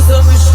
Susamış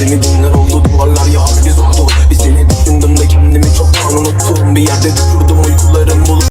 Seni günler oldu duvarlar ya harbi zordu Bir seni düşündüm de kendimi çoktan unuttum. Bir yerde düşün